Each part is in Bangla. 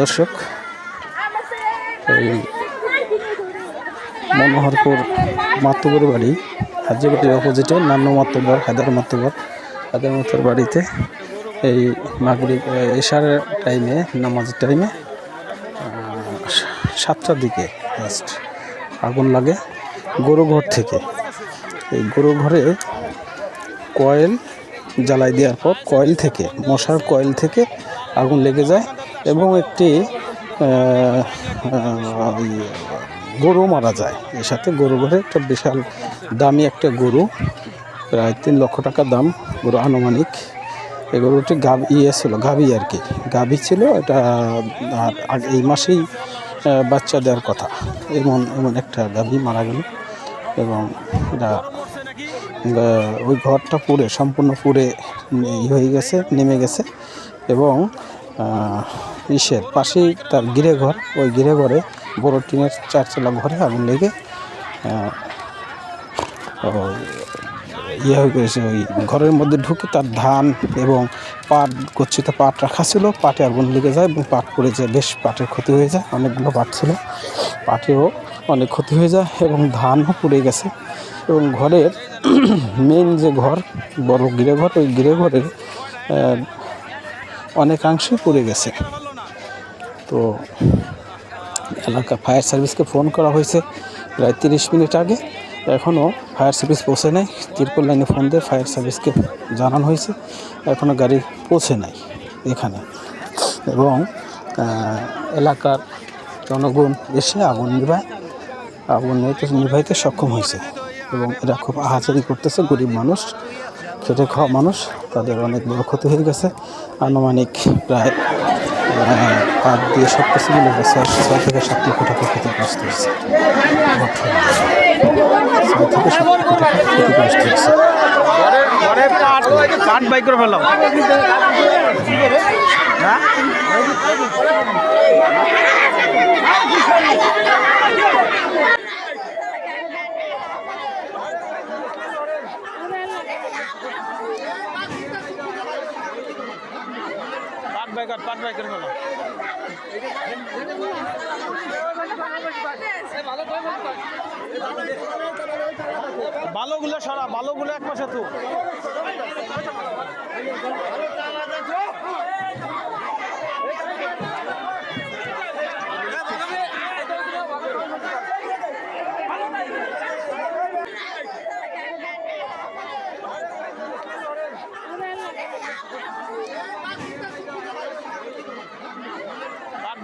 দর্শক, এই মনোহরপুর মাতুবর বাড়ি হাজিবাড়ির অপোজিটে নান্ন মাতুবর হায়দার মাতুবর হায়দার মাতুবর বাড়িতে এই মাগরিব এশার টাইমে নামাজের টাইমে সাতটার দিকে জাস্ট আগুন লাগে গরু ঘর থেকে। এই গরু ঘরে কয়েল জ্বালাই দেওয়ার পর কয়েল থেকে, মশার কয়েল থেকে আগুন লেগে যায় এবং একটি গরু মারা যায়। এর সাথে গরু ঘরে একটা বিশাল দামি একটা গরু, প্রায় তিন লক্ষ টাকা দাম, গরু আনুমানিক। এই গরুটি গাভ ইয়ে ছিল, গাভি আর কি। গাভি ছিল, এটা আর এই মাসেই বাচ্চা দেওয়ার কথা। এমন এমন একটা গাভি মারা গেল এবং এটা ওই ঘরটা পুড়ে, সম্পূর্ণ পুরে ই হয়ে গেছে, নেমে গেছে এবং ইসের পাশেই তার গিরে ঘর। ওই গিরে ঘরে বড় টিনের চারচালা ঘরে আগুন লেগে ইয়ে হয়ে গেছে। ওই ঘরের মধ্যে ঢুকে তার ধান এবং পাট, গচ্ছিত পাট রাখা ছিল। পাটে আগুন লেগে যায় এবং পাট পড়ে যায়। বেশ পাটের ক্ষতি হয়ে যায়, অনেকগুলো পাট ছিল। পাটেও অনেক ক্ষতি হয়ে যায় এবং ধানও পুড়ে গেছে এবং ঘরের মেন যে ঘর বড় গিরে ঘর ওই গিরে ঘরের আহ, অনেকাংশই পড়ে গেছে। তো এলাকা ফায়ার সার্ভিসকে ফোন করা হয়েছে প্রায় তিরিশ মিনিট আগে। এখনও ফায়ার সার্ভিস পৌঁছে নাই। তিরপল লাইনে ফোন দিয়ে ফায়ার সার্ভিসকে জানানো হয়েছে। এখনও গাড়ি পৌঁছে নাই এখানে। এবং এলাকার জনগণ এসে আগুন নিভায়। নিভাইতে নিভাইতে সক্ষম হয়েছে এবং এরা খুব আহাচারি করতেছে। গরিব মানুষ, খেটে খাওয়া মানুষ, তাদের অনেক বড় ক্ষতি হয়ে গেছে। আনুমানিক প্রায় পাট দিয়ে সব কিছু মিলে গেছে ছয় থেকে সাত লক্ষ টাকা ক্ষতিগ্রস্ত হয়েছে। ছয় ক্ষতিগ্রস্ত হয়েছে। পাট করে ফেলাম পাট বাই কর পাট বাই করে ফেলাম বালোগুলো সরা বালোগুলো এক পাশে তো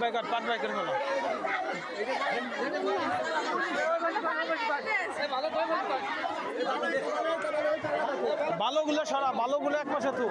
পাট বাই কর পাট বাই করে ফেলাম বালোগুলো সরা বালোগুলো এক পাশে তো